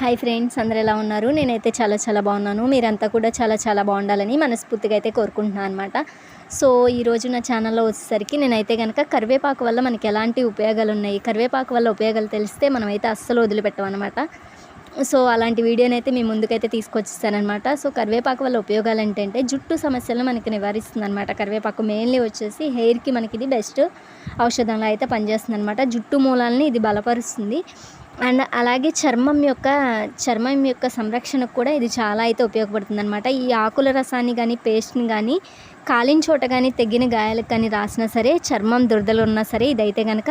Hi friends అందరు ఎలా ఉన్నారు? నేనైతే చాలా చాలా బాగున్నాను. మీరంతా కూడా చాలా చాలా బాగుండాలని మనస్ఫూర్తిగా అయితే కోరుకుంటున్నాను అనమాట సో ఈరోజు నా ఛానల్లో వచ్చేసరికి నేనైతే కనుక కరివేపాకు వల్ల మనకి ఎలాంటి ఉపయోగాలు ఉన్నాయి? కరివేపాకు వల్ల ఉపయోగాలు తెలిస్తే మనమైతే అస్సలు వదిలిపెట్టమన్నమాట సో అలాంటి వీడియోనైతే మీ ముందుకైతే తీసుకొచ్చేసానమాట సో కరివేపాకు వల్ల ఉపయోగాలు ఏంటంటే జుట్టు సమస్యలను మనకి నివారిస్తుంది అనమాట కరివేపాకు మెయిన్లీ వచ్చేసి హెయిర్కి మనకి ఇది బెస్ట్ ఔషధంలో అయితే పనిచేస్తుంది అనమాట జుట్టు మూలాలని ఇది బలపరుస్తుంది. అండ్ అలాగే చర్మం యొక్క చర్మం యొక్క సంరక్షణకు కూడా ఇది చాలా అయితే ఉపయోగపడుతుంది అనమాట ఈ ఆకుల రసాన్ని కానీ పేస్ట్ని కానీ కాలిన చోట కానీ తెగిన గాయాలకు కానీ రాసినా సరే చర్మం దురదలు ఉన్నా సరే ఇదైతే కనుక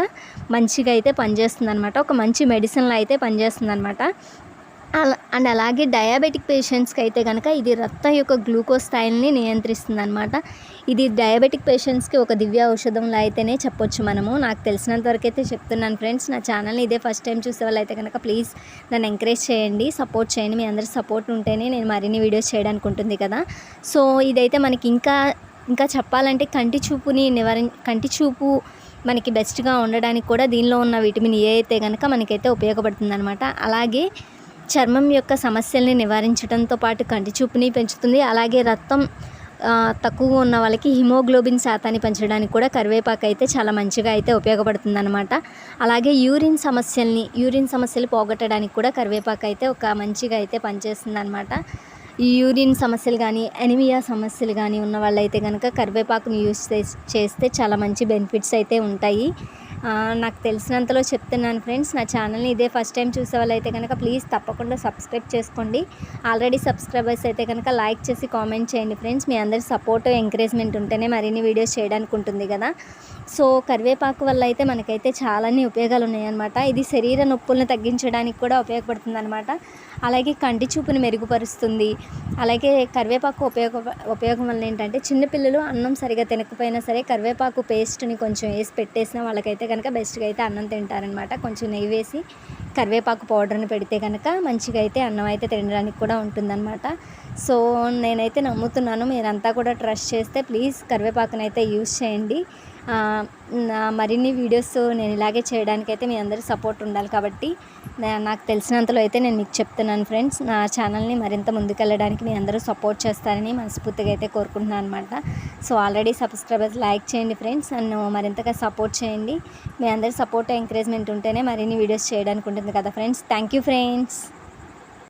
మంచిగా అయితే పనిచేస్తుంది అనమాట ఒక మంచి మెడిసిన్లో అయితే పనిచేస్తుంది అనమాట అండ్ అలాగే డయాబెటిక్ పేషెంట్స్కి అయితే కనుక ఇది రక్తం యొక్క గ్లూకోజ్ స్థాయిని నియంత్రిస్తుంది అనమాట ఇది డయాబెటిక్ పేషెంట్స్కి ఒక దివ్య ఔషధంలో అయితేనే చెప్పొచ్చు మనము. నాకు తెలిసినంత వరకు అయితే చెప్తున్నాను ఫ్రెండ్స్ నా ఛానల్ని ఇదే ఫస్ట్ టైం చూసే వాళ్ళు అయితే కనుక ప్లీజ్ నన్ను ఎంకరేజ్ చేయండి సపోర్ట్ చేయండి. మీ అందరి సపోర్ట్ ఉంటేనే నేను మరిన్ని వీడియోస్ చేయడానికి ఉంటుంది కదా. సో ఇదైతే మనకి ఇంకా ఇంకా చెప్పాలంటే కంటి చూపుని నివారి కంటి చూపు మనకి బెస్ట్గా ఉండడానికి కూడా దీనిలో ఉన్న విటమిన్ ఏ అయితే కనుక మనకైతే ఉపయోగపడుతుంది అనమాట అలాగే చర్మం యొక్క సమస్యల్ని నివారించడంతో పాటు కంటి చూపుని పెంచుతుంది. అలాగే రక్తం తక్కువగా ఉన్న వాళ్ళకి హిమోగ్లోబిన్ శాతాన్ని పెంచడానికి కూడా కరివేపాకు అయితే చాలా మంచిగా అయితే ఉపయోగపడుతుంది అనమాట అలాగే యూరిన్ సమస్యల్ని యూరిన్ సమస్యలు పోగొట్టడానికి కూడా కరివేపాకు అయితే ఒక మంచిగా అయితే పనిచేస్తుంది అనమాట ఈ యూరిన్ సమస్యలు కానీ ఎనిమియా సమస్యలు కానీ ఉన్న వాళ్ళైతే కనుక కరివేపాకుని యూస్ చేస్తే చాలా మంచి బెనిఫిట్స్ అయితే ఉంటాయి. నాకు తెలిసినంతలో చెప్తున్నాను ఫ్రెండ్స్ నా ఛానల్ని ఇదే ఫస్ట్ టైం చూసే వాళ్ళైతే కనుక ప్లీజ్ తప్పకుండా సబ్స్క్రైబ్ చేసుకోండి. ఆల్రెడీ సబ్స్క్రైబర్స్ అయితే కనుక లైక్ చేసి కామెంట్ చేయండి ఫ్రెండ్స్. మీ అందరి సపోర్ట్ ఎంకరేజ్మెంట్ ఉంటేనే మరిన్ని వీడియోస్ చేయడానికి ఉంటుంది కదా. సో కరివేపాకు వల్ల అయితే మనకైతే చాలానే ఉపయోగాలు ఉన్నాయన్నమాట. ఇది శరీర నొప్పులను తగ్గించడానికి కూడా ఉపయోగపడుతుంది అనమాట అలాగే కంటి చూపుని మెరుగుపరుస్తుంది. అలాగే కరివేపాకు ఉపయోగ ఉపయోగం వల్ల ఏంటంటే చిన్నపిల్లలు అన్నం సరిగా తినకపోయినా సరే కరివేపాకు పేస్ట్ని కొంచెం వేసి పెట్టేసిన వాళ్ళకైతే కనుక బెస్ట్గా అయితే అన్నం తింటారనమాట కొంచెం నెయ్యి వేసి కరివేపాకు పౌడర్ని పెడితే కనుక మంచిగా అయితే అన్నం అయితే తినడానికి కూడా ఉంటుందన్నమాట. సో నేనైతే నమ్ముతున్నాను మీరంతా కూడా ట్రస్ట్ చేస్తే ప్లీజ్ కరివేపాకునైతే యూస్ చేయండి. మరిన్ని వీడియోస్ నేను ఇలాగే చేయడానికి అయితే మీ అందరి సపోర్ట్ ఉండాలి కాబట్టి నాకు తెలిసినంతలో అయితే నేను మీకు చెప్తున్నాను ఫ్రెండ్స్ నా ఛానల్ని మరింత ముందుకెళ్ళడానికి మీ అందరూ సపోర్ట్ చేస్తారని మనస్ఫూర్తిగా అయితే కోరుకుంటున్నాను అనమాట సో ఆల్రెడీ సబ్స్క్రైబర్స్ లైక్ చేయండి ఫ్రెండ్స్ నన్ను మరింతగా సపోర్ట్ చేయండి. మీ అందరి సపోర్ట్ ఎంకరేజ్మెంట్ ఉంటేనే మరిన్ని వీడియోస్ చేయడానికి ఉంటుంది కదా ఫ్రెండ్స్ థ్యాంక్ యూ ఫ్రెండ్స్